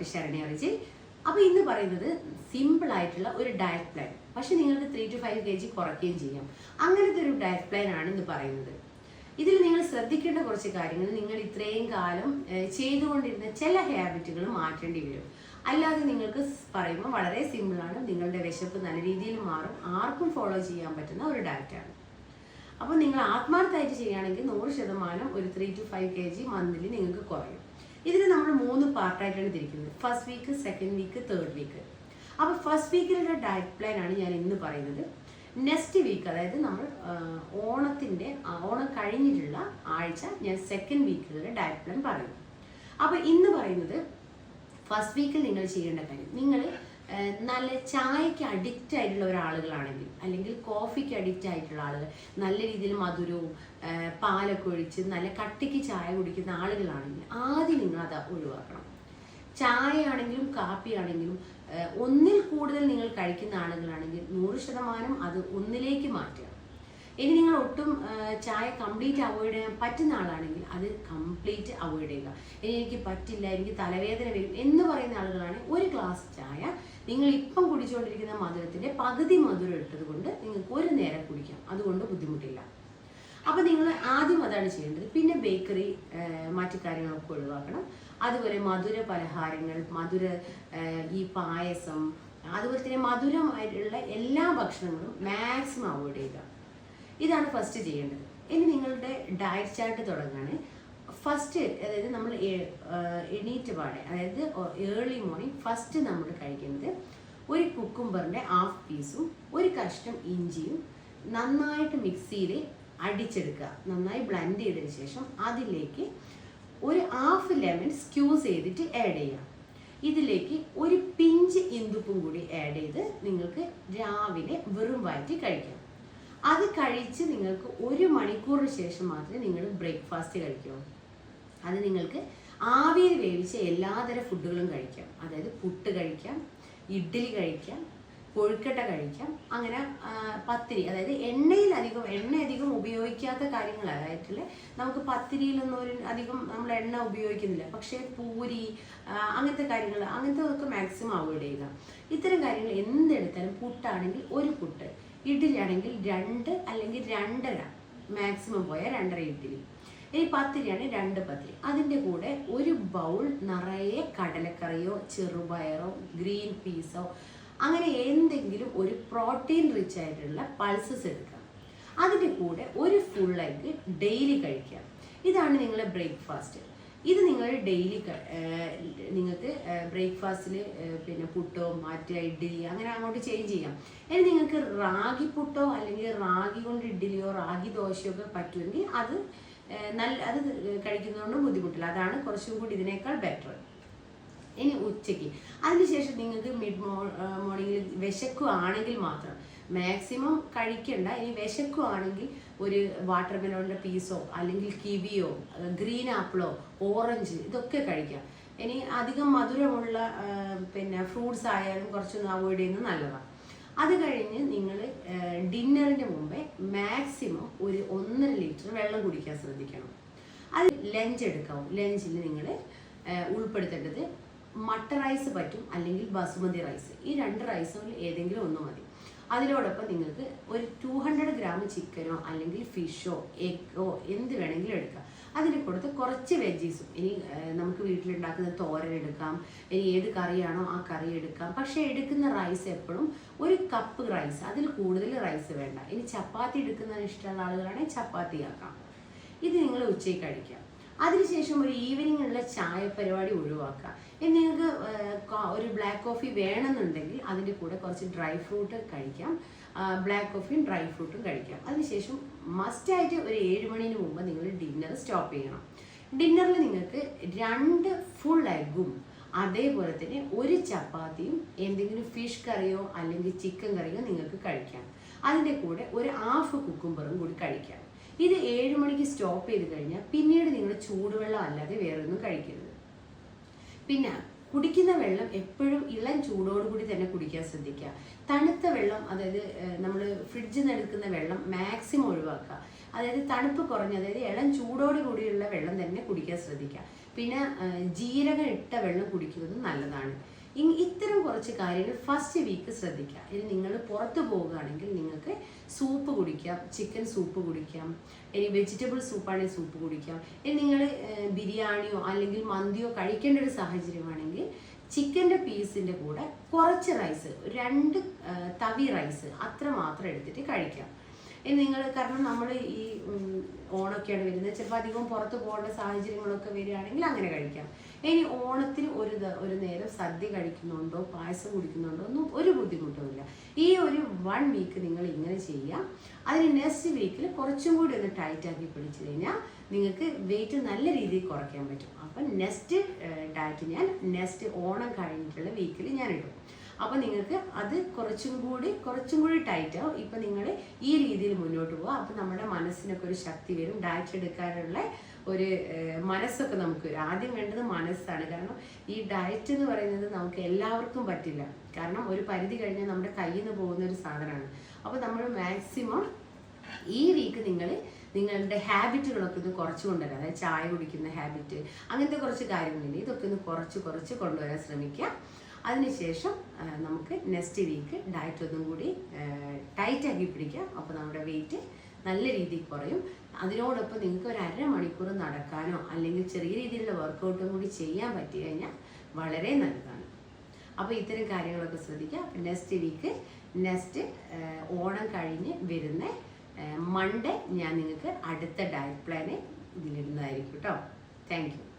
Doctor Sharani അറിയിച്ച് അപ്പോൾ ഇന്ന് പറയുന്നത് സിമ്പിൾ ആയിട്ടുള്ള ഒരു ഡയറ്റ് പ്ലാൻ പക്ഷെ നിങ്ങൾക്ക് three to five K G കുറയ്ക്കുകയും ചെയ്യാം. അങ്ങനത്തെ ഒരു ഡയറ്റ് പ്ലാൻ ആണ് ഇന്ന് പറയുന്നത്. ഇതിൽ നിങ്ങൾ ശ്രദ്ധിക്കേണ്ട കുറച്ച് കാര്യങ്ങൾ നിങ്ങൾ ഇത്രയും കാലം ചെയ്തുകൊണ്ടിരുന്ന ചില ഹാബിറ്റുകൾ മാറ്റേണ്ടി വരും. അല്ലാതെ നിങ്ങൾക്ക് പറയുമ്പോൾ വളരെ സിമ്പിളാണ് നിങ്ങളുടെ വിശപ്പ് നല്ല രീതിയിൽ മാറും. ആർക്കും ഫോളോ ചെയ്യാൻ പറ്റുന്ന ഒരു ഡയറ്റാണ് അപ്പോൾ നിങ്ങൾ ആത്മാർത്ഥമായിട്ട് ചെയ്യുകയാണെങ്കിൽ നൂറ് ശതമാനം ഒരു three to five K G monthly നിങ്ങൾക്ക് കുറയും. ഇതിന് നമ്മൾ മൂന്ന് പാർട്ടായിട്ടാണ് തിരിക്കുന്നത്. First week second week third week അപ്പോൾ ഫസ്റ്റ് വീക്കിലുള്ള ഡയറ്റ് പ്ലാൻ ആണ് ഞാൻ ഇന്ന് പറയുന്നത്. നെക്സ്റ്റ് വീക്ക് അതായത് നമ്മൾ ഓണത്തിന്റെ ഓണം കഴിഞ്ഞിട്ടുള്ള ആഴ്ച ഞാൻ സെക്കൻഡ് വീക്കിലുള്ള ഡയറ്റ് പ്ലാൻ പറയും അപ്പോൾ ഇന്ന് പറയുന്നത് ഫസ്റ്റ് വീക്കിൽ നിങ്ങൾ ചെയ്യേണ്ട കാര്യം. നിങ്ങൾ നല്ല ചായക്ക് അഡിക്റ്റ് ആയിട്ടുള്ള ഒരാളുകളാണെങ്കിൽ അല്ലെങ്കിൽ കോഫിക്ക് അഡിക്റ്റ് ആയിട്ടുള്ള ആളുകൾ നല്ല രീതിയിൽ മധുരവും പാലൊക്കെ ഒഴിച്ച് നല്ല കട്ടിക്ക് ചായ കുടിക്കുന്ന ആളുകളാണെങ്കിൽ ആദ്യം നിങ്ങൾ അത് ഒഴിവാക്കണം. ചായയാണെങ്കിലും കാപ്പിയാണെങ്കിലും ഒന്നിൽ കൂടുതൽ നിങ്ങൾ കഴിക്കുന്ന ആളുകളാണെങ്കിൽ നൂറ് ശതമാനം അത് ഒന്നിലേക്ക് മാറ്റുക. ഇനി നിങ്ങൾ ഒട്ടും ചായ കംപ്ലീറ്റ് അവോയ്ഡ് ചെയ്യാൻ പറ്റുന്ന ആളാണെങ്കിൽ അത് കംപ്ലീറ്റ് അവോയ്ഡ് ചെയ്യുക. ഇനി എനിക്ക് പറ്റില്ല എനിക്ക് തലവേദന വരും എന്ന് പറയുന്ന ആളുകളാണെങ്കിൽ ഒരു ഗ്ലാസ് ചായ നിങ്ങൾ ഇപ്പം കുടിച്ചുകൊണ്ടിരിക്കുന്ന മധുരത്തിന്റെ പകുതി മധുരം ഇട്ടത് കൊണ്ട് നിങ്ങൾക്ക് ഒരു നേരം കുടിക്കാം. അതുകൊണ്ട് ബുദ്ധിമുട്ടില്ല. അപ്പോൾ നിങ്ങൾ ആദ്യം അതാണ് ചെയ്യേണ്ടത്. പിന്നെ ബേക്കറി മറ്റു കാര്യങ്ങളൊക്കെ ഒഴിവാക്കണം. അതുപോലെ മധുര പലഹാരങ്ങൾ മധുര ഈ പായസം അതുപോലെ തന്നെ മധുരമായിട്ടുള്ള എല്ലാ ഭക്ഷണങ്ങളും മാക്സിമം അവോയ്ഡ് ചെയ്യുക. ഇതാണ് ഫസ്റ്റ് ചെയ്യേണ്ടത്. ഇനി നിങ്ങളുടെ ഡയറ്റ് ചാർട്ട് തുടങ്ങാണ് ഫസ്റ്റ് അതായത് നമ്മൾ എണീറ്റ് പാടെ അതായത് ഏർലി മോർണിംഗ് ഫസ്റ്റ് നമ്മൾ കഴിക്കുന്നത് ഒരു കുക്കുംബറിന്റെ ഹാഫ് പീസും ഒരു കഷ്ണം ഇഞ്ചിയും നന്നായിട്ട് മിക്സിയിൽ അടിച്ചെടുക്കുക. നന്നായി ബ്ലെൻഡ് ചെയ്തതിന് ശേഷം അതിലേക്ക് ഒരു ഹാഫ് ലെമൺ സ്ക്യൂസ് ചെയ്തിട്ട് ആഡ് ചെയ്യുക. ഇതിലേക്ക് ഒരു പിഞ്ച് ഇന്ദുപ്പും കൂടി ആഡ് ചെയ്ത് നിങ്ങൾക്ക് രാവിലെ വെറും വയറ്റി കഴിക്കാം. അത് കഴിച്ച് നിങ്ങൾക്ക് ഒരു മണിക്കൂറിന് ശേഷം മാത്രമേ നിങ്ങൾ ബ്രേക്ക്ഫാസ്റ്റ് കഴിക്കൂ. അത് നിങ്ങൾക്ക് ആവിയിൽ വേവിച്ച എല്ലാതരം ഫുഡുകളും കഴിക്കാം. അതായത് പുട്ട് കഴിക്കാം ഇഡ്ഡലി കഴിക്കാം കൊഴുക്കട്ട കഴിക്കാം അങ്ങനെ പത്തിരി. അതായത് എണ്ണയിൽ അധികം എണ്ണ അധികം ഉപയോഗിക്കാത്ത കാര്യങ്ങൾ കാര്യങ്ങളായിട്ടുള്ള നമുക്ക് പത്തിരിയിലൊന്നും ഒരു അധികം നമ്മൾ എണ്ണ ഉപയോഗിക്കുന്നില്ല. പക്ഷേ പൂരി അങ്ങനത്തെ കാര്യങ്ങൾ അങ്ങനത്തെ ഒക്കെ മാക്സിമം അവോയ്ഡ് ചെയ്യുക. ഇത്തരം കാര്യങ്ങൾ എന്തെടുത്താലും പുട്ടാണെങ്കിൽ ഒരു പുട്ട് ഇഡ്ഡലി ആണെങ്കിൽ രണ്ട് അല്ലെങ്കിൽ രണ്ടര മാക്സിമം പോയാൽ രണ്ടര ഇഡ്ഡലി. ഇനി പത്തിരിയാണ് രണ്ട് പത്തിരി. അതിന്റെ കൂടെ ഒരു ബൗൾ നിറയെ കടലക്കറിയോ ചെറുപയറോ ഗ്രീൻ പീസോ അങ്ങനെ എന്തെങ്കിലും ഒരു പ്രോട്ടീൻ റിച്ച് ആയിട്ടുള്ള പൾസസ് എടുക്കാം അതിന്റെ കൂടെ ഒരു ഫുൾ എഗ് ഡെയിലി കഴിക്കാം ഇതാണ് നിങ്ങളുടെ ബ്രേക്ക്ഫാസ്റ്റ് ഇത് നിങ്ങൾ ഡെയിലി നിങ്ങൾക്ക് ബ്രേക്ക്ഫാസ്റ്റിൽ പിന്നെ പുട്ടോ മറ്റേ ഇഡ്ഡലി അങ്ങനെ അങ്ങോട്ട് ചേഞ്ച് ചെയ്യാം. ഇനി നിങ്ങൾക്ക് റാഗി പുട്ടോ അല്ലെങ്കിൽ റാഗി കൊണ്ട് ഇഡ്ഡലിയോ റാഗി ദോശയോ ഒക്കെ പറ്റുമെങ്കിൽ അത് നല്ല അത് കഴിക്കുന്നതുകൊണ്ട് ബുദ്ധിമുട്ടില്ല. അതാണ് കുറച്ചും കൂടി ഇതിനേക്കാൾ ബെറ്റർ ഇനി ഉച്ചയ്ക്ക്. അതിനുശേഷം നിങ്ങൾക്ക് മിഡ് മോർണിംഗിൽ വിശക്കുകയാണെങ്കിൽ മാത്രം മാക്സിമം കഴിക്കണ്ട. ഇനി വിശക്കുകയാണെങ്കിൽ ഒരു വാട്ടർ മെലോണിന്റെ പീസോ അല്ലെങ്കിൽ കിവിയോ ഗ്രീൻ ആപ്പിളോ ഓറഞ്ച് ഇതൊക്കെ കഴിക്കാം. ഇനി അധികം മധുരമുള്ള പിന്നെ ഫ്രൂട്ട്സ് ആയാലും കുറച്ചൊന്ന് അവോയ്ഡ് ചെയ്യുന്നത് നല്ലതാണ് അത് കഴിഞ്ഞ് നിങ്ങൾ ഡിന്നറിന് മുമ്പേ മാക്സിമം ഒരു ഒന്നര ലിറ്റർ വെള്ളം കുടിക്കാൻ ശ്രദ്ധിക്കണം. അത് ലഞ്ച് എടുക്കാവും. ലഞ്ചിൽ നിങ്ങൾ ഉൾപ്പെടുത്തേണ്ടത് മട്ട റൈസ് പറ്റും അല്ലെങ്കിൽ ബസുമതി റൈസ്. ഈ രണ്ട് റൈസും ഏതെങ്കിലും ഒന്ന് മതി. അതിനോടൊപ്പം നിങ്ങൾക്ക് ഒരു ടു ഹൺഡ്രഡ് ഗ്രാം ചിക്കനോ അല്ലെങ്കിൽ ഫിഷോ എഗ്ഗോ എന്ത് വേണമെങ്കിലും എടുക്കാം. അതിന് കൊടുത്ത് കുറച്ച് വെജീസും ഇനി നമുക്ക് വീട്ടിലുണ്ടാക്കുന്ന തോരൻ എടുക്കാം. ഇനി ഏത് കറിയാണോ ആ കറി എടുക്കാം. പക്ഷേ എടുക്കുന്ന റൈസ് എപ്പോഴും ഒരു കപ്പ് റൈസ് അതിൽ കൂടുതൽ റൈസ് വേണ്ട. ഇനി ചപ്പാത്തി എടുക്കുന്നതിന് ഇഷ്ടമുള്ള ആളുകളാണെങ്കിൽ ചപ്പാത്തി ആക്കാം. ഇത് നിങ്ങൾ ഉച്ചയ്ക്ക് കഴിക്കാം. അതിനുശേഷം ഒരു ഈവനിങ് ഉള്ള ചായ പരിപാടി ഒഴിവാക്കുക. ഇനി നിങ്ങൾക്ക് ഒരു ബ്ലാക്ക് കോഫി വേണമെന്നുണ്ടെങ്കിൽ അതിന്റെ കൂടെ കുറച്ച് ഡ്രൈ ഫ്രൂട്ട് കഴിക്കാം. ബ്ലാക്ക് കോഫിയും ഡ്രൈ ഫ്രൂട്ടും കഴിക്കാം. അതിനുശേഷം മസ്റ്റായിട്ട് ഒരു ഏഴ് മണിന് മുമ്പ് നിങ്ങൾ ഡിന്നർ സ്റ്റോപ്പ് ചെയ്യണം. ഡിന്നറിൽ നിങ്ങൾക്ക് രണ്ട് ഫുൾ എഗ്ഗും അതേപോലെ തന്നെ ഒരു ചപ്പാത്തിയും എന്തെങ്കിലും ഫിഷ് കറിയോ അല്ലെങ്കിൽ ചിക്കൻ കറിയോ നിങ്ങൾക്ക് കഴിക്കാം. അതിന്റെ കൂടെ ഒരു ഹാഫ് കുക്കുംബറും കൂടി കഴിക്കാം. ഇത് ഏഴ് മണിക്ക് സ്റ്റോപ്പ് ചെയ്ത് കഴിഞ്ഞാൽ പിന്നീട് നിങ്ങൾ ചൂടുവെള്ളം അല്ലാതെ വേറെ ഒന്നും കഴിക്കരുത്. പിന്നെ കുടിക്കുന്ന വെള്ളം എപ്പോഴും ഇളം ചൂടോടുകൂടി തന്നെ കുടിക്കാൻ ശ്രദ്ധിക്കുക. തണുത്ത വെള്ളം അതായത് നമ്മൾ ഫ്രിഡ്ജിൽ നിന്ന് എടുക്കുന്ന വെള്ളം മാക്സിമം ഒഴിവാക്കുക. അതായത് തണുപ്പ് കുറഞ്ഞ അതായത് ഇളം ചൂടോടുകൂടിയുള്ള വെള്ളം തന്നെ കുടിക്കാൻ ശ്രദ്ധിക്കുക. പിന്നെ ജീരകം ഇട്ട വെള്ളം കുടിക്കുന്നത് നല്ലതാണ്. ഇത്തരം കുറച്ച് കാര്യങ്ങൾ ഫസ്റ്റ് വീക്ക് ശ്രദ്ധിക്കുക. ഇനി നിങ്ങൾ പുറത്തു പോവുകയാണെങ്കിൽ നിങ്ങൾക്ക് സൂപ്പ് കുടിക്കാം ചിക്കൻ സൂപ്പ് കുടിക്കാം ഇനി വെജിറ്റബിൾ സൂപ്പാണെങ്കിൽ സൂപ്പ് കുടിക്കാം. ഇനി നിങ്ങൾ ബിരിയാണിയോ അല്ലെങ്കിൽ മന്തിയോ കഴിക്കേണ്ട ഒരു സാഹചര്യമാണെങ്കിൽ ചിക്കന്റെ പീസിന്റെ കൂടെ കുറച്ച് റൈസ് രണ്ട് തവി റൈസ് അത്ര മാത്രം എടുത്തിട്ട് കഴിക്കാം. ഇനി നിങ്ങൾ കാരണം നമ്മൾ ഈ ഓണമൊക്കെയാണ് വരുന്നത്. ചിലപ്പോൾ അധികം പുറത്ത് പോകേണ്ട സാഹചര്യങ്ങളൊക്കെ വരികയാണെങ്കിൽ അങ്ങനെ കഴിക്കാം. ഇനി ഓണത്തിന് ഒരു ഒരു നേരം സദ്യ കഴിക്കുന്നുണ്ടോ പായസം കുടിക്കുന്നുണ്ടോ ഒന്നും ഒരു ബുദ്ധിമുട്ടുമില്ല. ഈ ഒരു വൺ വീക്ക് നിങ്ങൾ ഇങ്ങനെ ചെയ്യാം അതിന് നെക്സ്റ്റ് വീക്കിൽ കുറച്ചും കൂടി ഒന്ന് ടൈറ്റാക്കി പിടിച്ചു കഴിഞ്ഞാൽ നിങ്ങൾക്ക് വെയിറ്റ് നല്ല രീതിയിൽ കുറയ്ക്കാൻ പറ്റും. അപ്പം നെക്സ്റ്റ് ഡയറ്റ് ഞാൻ നെക്സ്റ്റ് ഓണം കഴിഞ്ഞിട്ടുള്ള വീക്കിൽ ഞാൻ ഇടും. അപ്പോൾ നിങ്ങൾക്ക് അത് കുറച്ചും കൂടി കുറച്ചും കൂടി ടൈറ്റ് ആവും. ഇപ്പം നിങ്ങൾ ഈ രീതിയിൽ മുന്നോട്ട് പോകുക അപ്പം നമ്മുടെ മനസ്സിനൊക്കെ ഒരു ശക്തി വരും. ഡയറ്റ് എടുക്കാനുള്ള ഒരു മനസ്സൊക്കെ നമുക്ക് വരും. ആദ്യം വേണ്ടത് മനസ്സാണ്. കാരണം ഈ ഡയറ്റ് എന്ന് പറയുന്നത് നമുക്ക് എല്ലാവർക്കും പറ്റില്ല. കാരണം ഒരു പരിധി കഴിഞ്ഞാൽ നമ്മുടെ കയ്യിൽ നിന്ന് പോകുന്ന ഒരു സാധനമാണ്. അപ്പോൾ നമ്മൾ മാക്സിമം ഈ വീക്ക് നിങ്ങൾ നിങ്ങളുടെ ഹാബിറ്റുകളൊക്കെ ഒന്ന് കുറച്ച് കൊണ്ടുവരാം. അതായത് ചായ കുടിക്കുന്ന ഹാബിറ്റ് അങ്ങനത്തെ കുറച്ച് കാര്യങ്ങളുണ്ട്. ഇതൊക്കെ ഒന്ന് കുറച്ച് കുറച്ച് കൊണ്ടുവരാൻ ശ്രമിക്കാം അതിനുശേഷം നമുക്ക് നെക്സ്റ്റ് വീക്ക് ഡയറ്റ് ഒന്നും കൂടി ടൈറ്റ് ആക്കി പിടിക്കാം. അപ്പോൾ നമ്മുടെ വെയിറ്റ് നല്ല രീതിയിൽ കുറയും. അതിനോടൊപ്പം നിങ്ങൾക്ക് ഒരു അരമണിക്കൂർ നടക്കാനോ അല്ലെങ്കിൽ ചെറിയ രീതിയിലുള്ള വർക്കൗട്ടും കൂടി ചെയ്യാൻ പറ്റി കഴിഞ്ഞാൽ വളരെ നല്ലതാണ്. അപ്പോൾ ഇത്തരം കാര്യങ്ങളൊക്കെ ശ്രദ്ധിക്കുക. നെക്സ്റ്റ് വീക്ക് നെക്സ്റ്റ് ഓണം കഴിഞ്ഞ് വരുന്ന മൺഡേ ഞാൻ നിങ്ങൾക്ക് അടുത്ത ഡയറ്റ് പ്ലാന് ഇതിലിടുന്നതായിരിക്കും കേട്ടോ താങ്ക് യു